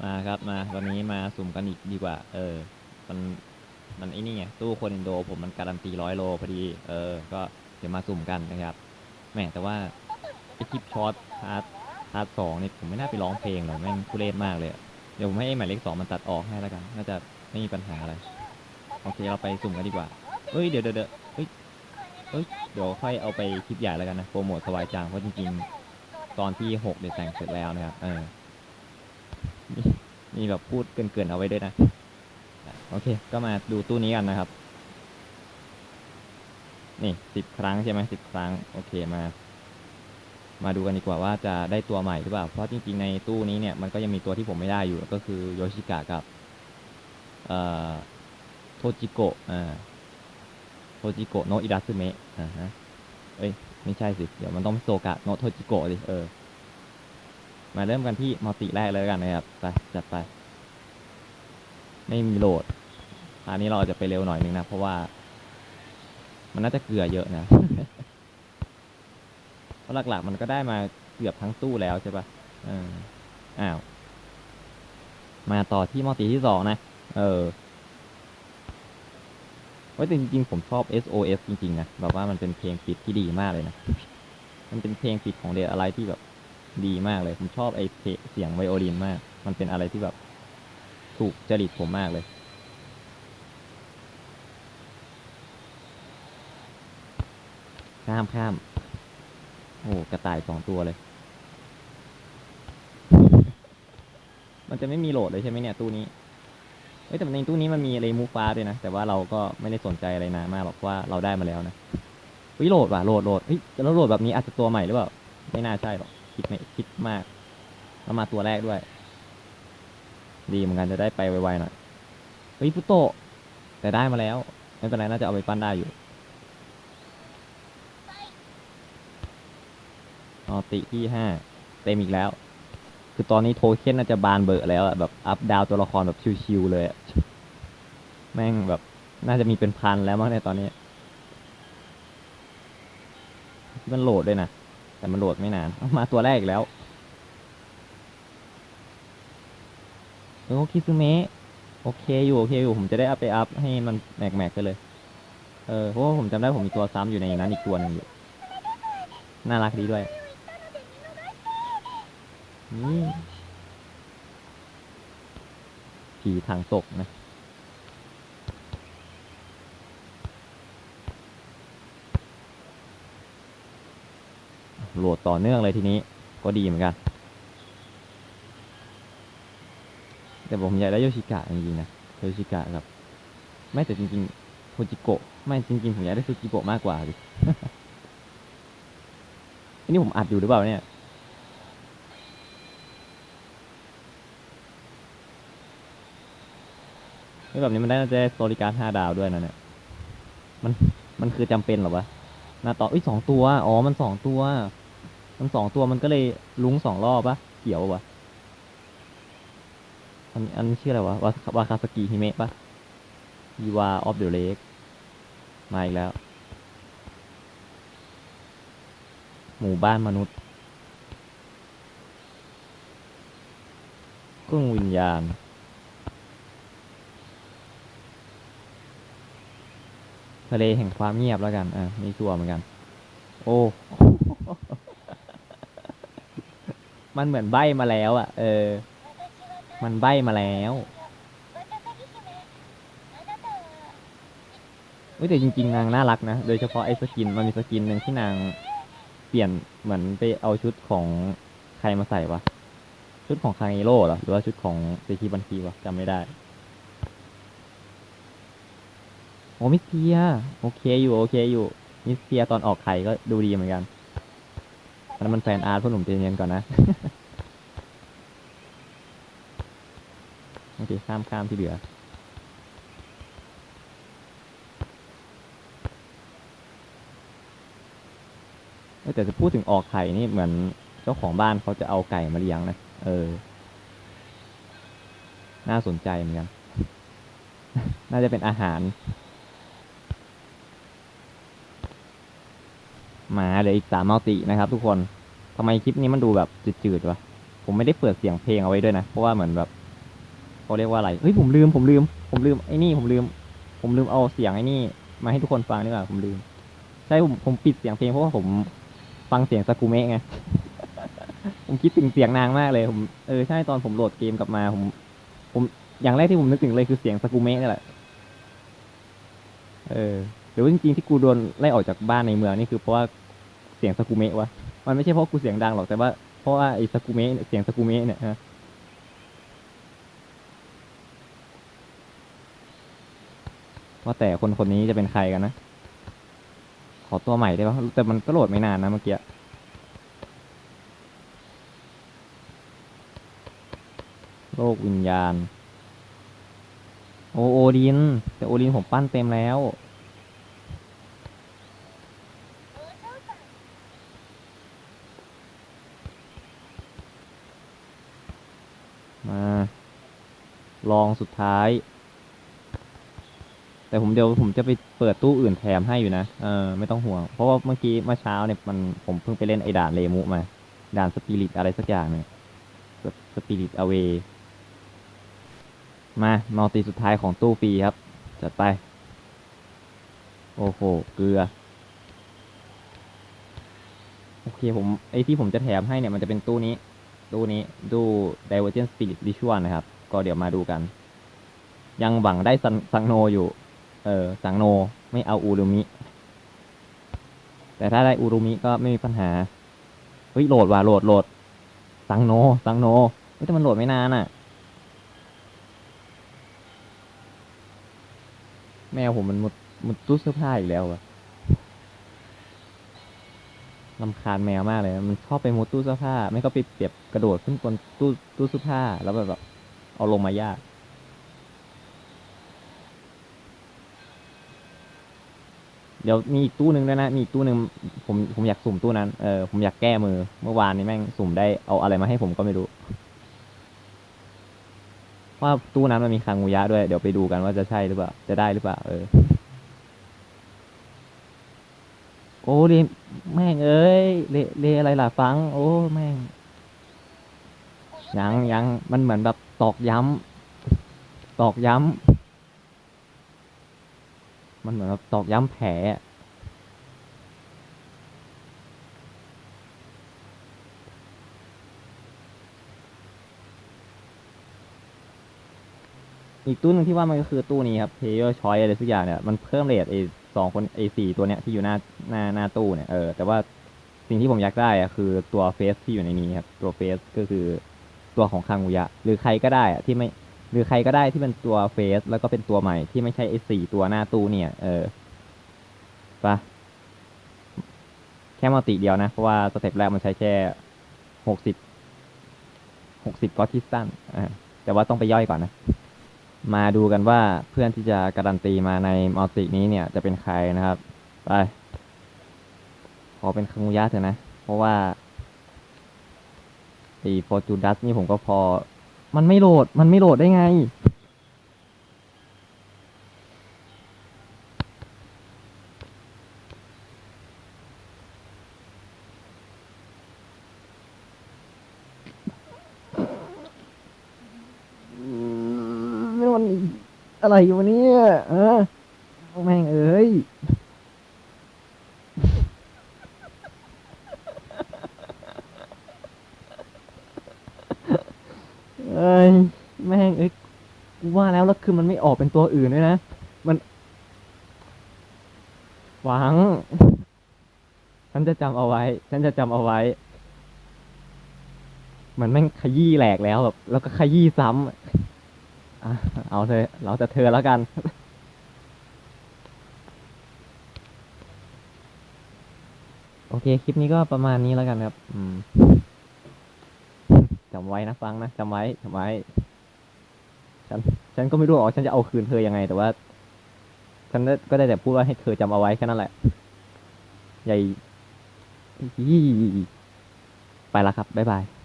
มาครับมาวันนี้มาสุ่มกันอีกดีกว่า เออ มันมันไอ้นี่ไงตู้คนอินโดผมมันการันตีร้อยโลพอดี เออ ก็เดี๋ยวมาสุ่มกันนะครับแหมแต่ว่าไอคลิปช็อตพาร์ทพาร์ทสองนี่ผมไม่น่าไปร้องเพลงหรอกแม่งทุเรศมากเลย เดี๋ยวผมให้หมายเลขสองมันตัดออกให้แล้วกัน น่าจะไม่มีปัญหาอะไร โอเคเราไปสุ่มกันดีกว่าเอ้ยเดี๋ยวเดี๋ยวเดี๋ยวเฮ้ยเอ้ยเดี๋ยวค่อยเอาไปคลิปใหญ่แล้วกันนะโปรโมทสวายจางเพราะจริง ๆ ตอนที่หกเดี๋ยวแต่งเสร็จแล้วนะครับ เออ มีมีแบบพูดเกินๆเอาไว้ด้วยนะ โอเค ก็มาดูตู้นี้กันนะครับ นี่สิบครั้งใช่ไหมสิบครั้ง โอเคมา มาดูกันดีกว่าว่าจะได้ตัวใหม่หรือเปล่า เพราะจริงๆในตู้นี้เนี่ยมันก็ยังมีตัวที่ผมไม่ได้อยู่ ก็คือโยชิกะกับเอ่อโทจิโกะอ่าโทจิโกะโนอิดาซึเมะอ่าฮะเอ้ย ไม่ใช่สิ เดี๋ยวมันต้องโซกะโนโทจิโกะสิเออ มาเริ่มกันที่มัลติแรกเลยกันนะครับไปจัดไป ไม่มีโหลดอันนี้เราอาจจะไปเร็วหน่อยนึงนะ เพราะว่า มันน่าจะเกลือเยอะนะเพราะหลักๆมันก็ได้มาเกือบทั้งตู้แล้วใช่ปะเอออ้าว มาต่อที่มัลติที่สองนะ เออว้ยแต่จริงๆ ผมชอบ SOS จริงๆนะ แบบว่ามันเป็นเพลงปิดที่ดีมากเลยนะ มันเป็นเพลงปิดของเดอะไรที่แบบ ดีมากเลย ผมชอบไอเพเสียงไวโอลินมาก มันเป็นอะไรที่แบบถูกจริตผมมากเลย ข้ามข้าม โอ้กระต่ายสองตัวเลย มันจะไม่มีโหลดเลยใช่ไหมเนี่ยตู้นี้เอ้ยแต่ในตู้นี้มันมีอะไรมูฟ้าด้วยนะ แต่ว่าเราก็ไม่ได้สนใจอะไรนานมากหรอกว่าเราได้มาแล้วนะเฮ้ยโหลดว่ะโหลดโหลดเฮ้ยแล้วโหลดแบบนี้อาจจะตัวใหม่หรือเปล่า ไม่น่าใช่หรอก คิดไม่คิดมาก แล้วมาตัวแรกด้วย ดีเหมือนกันจะได้ไปไวๆหน่อยเฮ้ยฟุโตแต่ได้มาแล้ว ไม่เป็นไรน่าจะเอาไปปั้นได้อยู่ออติที่ห้าเต็มอีกแล้ว คือตอนนี้โทเค็นน่าจะบานเบอร์แล้วอะแบบอัพดาวตัวละครแบบชิวๆเลยอะแม่งแบบน่าจะมีเป็นพันแล้วมั้งในยตอนนี้ มันโหลดด้วยนะ แต่มันโหลดไม่นานมาตัวแรกอีกแล้วเออคิซึเมะโอเคอยู่โอเคอยู่ผมจะได้เอาไปอัพให้มันแม็กแม็กกันเลย เออเพราะว่าผมจำได้ผมมีตัวซ้ำอยู่ในนั้นอีกตัวหนึ่งอยู่ น่ารักดีด้วยนี่ผีทางตกนะ โหลดต่อเนื่องเลยทีนี้ก็ดีเหมือนกัน แต่ผมอยากได้โยชิกะจริงๆนะโยชิกะกับไม่แต่จริงๆโทจิโกะไม่จริงๆผมอยากได้โทจิโกะมากกว่าดิอันนี้ผมอัดอยู่หรือเปล่าเนี่ยแบบนี้มันได้น่าจะสโตริการห้าดาวด้วยนะเนี่ย มัน มันคือจำเป็นหรอวะ หน้าต่ออุ้ยสองตัว อ๋อ มันสองตัว มันสองตัวมันก็เลยลุ้งสองรอบปะเขียวปะอันอันชื่ออะไรวะวาวาคาสกิฮิเมะปะยีวาออฟเดอะเลกมาอีกแล้ว หมู่บ้านมนุษย์เครื่องวิญญาณทะเลแห่งความเงียบแล้วกัน อะ มีชัวเหมือนกัน โอ้ มันเหมือนใบมาแล้วอะ เออ มันใบมาแล้วเฮ้ยแต่จริงๆนางน่ารักนะ โดยเฉพาะไอ้สกิน มันมีสกินหนึ่งที่นางเปลี่ยนเหมือนไปเอาชุดของใครมาใส่วะ ชุดของคางเอโร่เหรอ หรือว่าชุดของเซคิบันคีวะจำไม่ได้ โอ้มิสเทีย โอเคอยู่ โอเคอยู่ มิสเทียตอนออกไข่ก็ดูดีเหมือนกัน อันนั้นมันแฟนอาร์ตพวกหนุ่มใจเย็นก่อนนะ โอเค ข้ามข้ามที่เหลือ แต่จะพูดถึงออกไข่นี่เหมือนเจ้าของบ้านเขาจะเอาไก่มาเลี้ยงนะ เออ น่าสนใจเหมือนกัน น่าจะเป็นอาหาร มาเดี๋ยอีกสามมัลตินะครับทุกคนทำไมคลิปนี้มันดูแบบจืดๆวะผมไม่ได้เปิดเสียงเพลงเอาไว้ด้วยนะ เพราะว่าเหมือนแบบเขาเรียกว่าอะไรเฮ้ยผมลืมผมลืม ผมลืมไอ้นี่ผมลืม ผมลืมเอาเสียงไอ้นี่ มาให้ทุกคนฟังดีกว่าผมลืมใช่ผมผมปิดเสียงเพลงเพราะว่าผมฟังเสียงสกูเมะไงผมคิดถึงเสียงนางมากเลย ผมเออใช่ตอนผมโหลดเกมกลับมา ผมผมอย่างแรกที่ผมนึกถึงเลยคือเสียงสกูเมะนี่แหละ เออ รือว่าจริงๆที่กูโดนไล่ออกจากบ้านในเมืองนี่คือเพราะว่าเสียงสกูเมะวะ มันไม่ใช่เพราะกูเสียงดังหรอกแต่ว่าเพราะว่าไอ้สกูเมะเสียงสกูเมะเนี่ยฮะว่าแต่คนคนนี้จะเป็นใครกันนะ ขอตัวใหม่ได้ปะแต่มันก็โหลดไม่นานนะเมื่อกี้โลกวิญญาณ โอโอดิน แต่โอดินผมปั้นเต็มแล้ว มา ลองสุดท้าย แต่ผมเดี๋ยวผมจะไปเปิดตู้อื่นแถมให้อยู่นะ เออ ไม่ต้องห่วง เพราะว่าเมื่อกี้เมื่อเช้าเนี่ยมันผมเพิ่งไปเล่นไอ้ด่านเลมุมา ด่านสปิริตอะไรสักอย่างเนี่ยสปิริตอเวมา มัลติสุดท้ายของตู้ฟรีครับ จัดไป โอ้โห เกลือ โอเคผม ไอที่ผมจะแถมให้เนี่ย มันจะเป็นตู้นี้ ตู้นี้ตู้ Divergent Spirit Ritual นะครับ ก็เดี๋ยวมาดูกัน ยังหวังได้สังสังโนอยู่ เออ สังโนไม่เอาอูรุมิ แต่ถ้าได้อูรุมิก็ไม่มีปัญหา เฮ้ย โหลดว่ะโหลดโหลด สังโน สังโนเฮ้ยแต่มันโหลดไม่นานอะ แมวผมมันมุดมุดตู้เสื้อผ้าอีกแล้วอะ ลำคาญแมวมากเลย มันชอบไปมุดตู้เสื้อผ้า ไม่ก็ไปเปียบกระโดดขึ้นบนตู้ตู้เสื้อผ้า แล้วแบบแบบ เอาลงมายาก เดี๋ยวมีอีกตู้หนึ่งด้วยนะ มีอีกตู้หนึ่งผมผมอยากสุ่มตู้นั้น เออผมอยากแก้มือ เมื่อวานนี้แม่งสุ่มได้เอาอะไรมาให้ผมก็ไม่รู้ ว่าตู้นั้นมันมีคางงูยะด้วย เดี๋ยวไปดูกันว่าจะใช่หรือเปล่า จะได้หรือเปล่า เออ โอ้เรแม่งเอ้ยเลเลอะไรล่ะฟัง โอ้แม่งยังยังมันเหมือนแบบตอกย้ำตอกย้ำมันเหมือนแบบตอกย้ำแผลอีกตู้หนึ่งที่ว่ามันก็คือตู้นี้ครับ player choice อะไรสักอย่างเนี่ย มันเพิ่มเรทไอ สองคนไอ้สี่ตัวเนี้ยที่อยู่หน้าหน้าหน้าตู้เนี่ยเออแต่ว่าสิ่งที่ผมอยากได้อะคือตัวเฟสที่อยู่ในนี้ครับตัวเฟสก็คือตัวของคางูยะ หรือใครก็ได้อะที่ไม่หรือใครก็ได้ที่เป็นตัวเฟสแล้วก็เป็นตัวใหม่ที่ไม่ใช่ไอ้สี่ตัวหน้าตู้เนี่ย เออปะแค่มัลติเดียวนะ เพราะว่าสเต็ปแรกมันใช้แค่หกสิบหกสิบก็ทิสตันอ่าแต่ว่าต้องไปย่อยก่อนนะ มาดูกันว่าเพื่อนที่จะการันตีมาในมัลตินี้เนี่ยจะเป็นใครนะครับ ไป ขอเป็นคังุยะเถอะนะ เพราะว่าไอ้ฟอร์จูดัสนี่ผมก็พอ มันไม่โหลด มันไม่โหลดได้ไง นี่มัน อะไรอยู่วะเนี่ยเออแม่งเอ้ยเอ้ยแม่งเอ้ยกูว่าแล้วแล้วคือมันไม่ออกเป็นตัวอื่นด้วยนะ มัน หวัง ฉันจะจำเอาไว้ ฉันจะจำเอาไว้ มันแม่งขยี้แหลกแล้วแบบแล้วก็ขยี้ซ้ำ เอาเธอเราจะเธอแล้วกัน โอเค คลิปนี้ก็ประมาณนี้แล้วกันครับ อืมจำไว้นะฟังนะจำไว้จำไว้ ฉัน ฉันก็ไม่รู้หรอกฉันจะเอาคืนเธอยังไง แต่ว่า ฉันก็ได้แต่พูดว่าให้เธอจำเอาไว้แค่นั้นแหละ ใหญ่ ไปล้วครับ บ๊ายบาย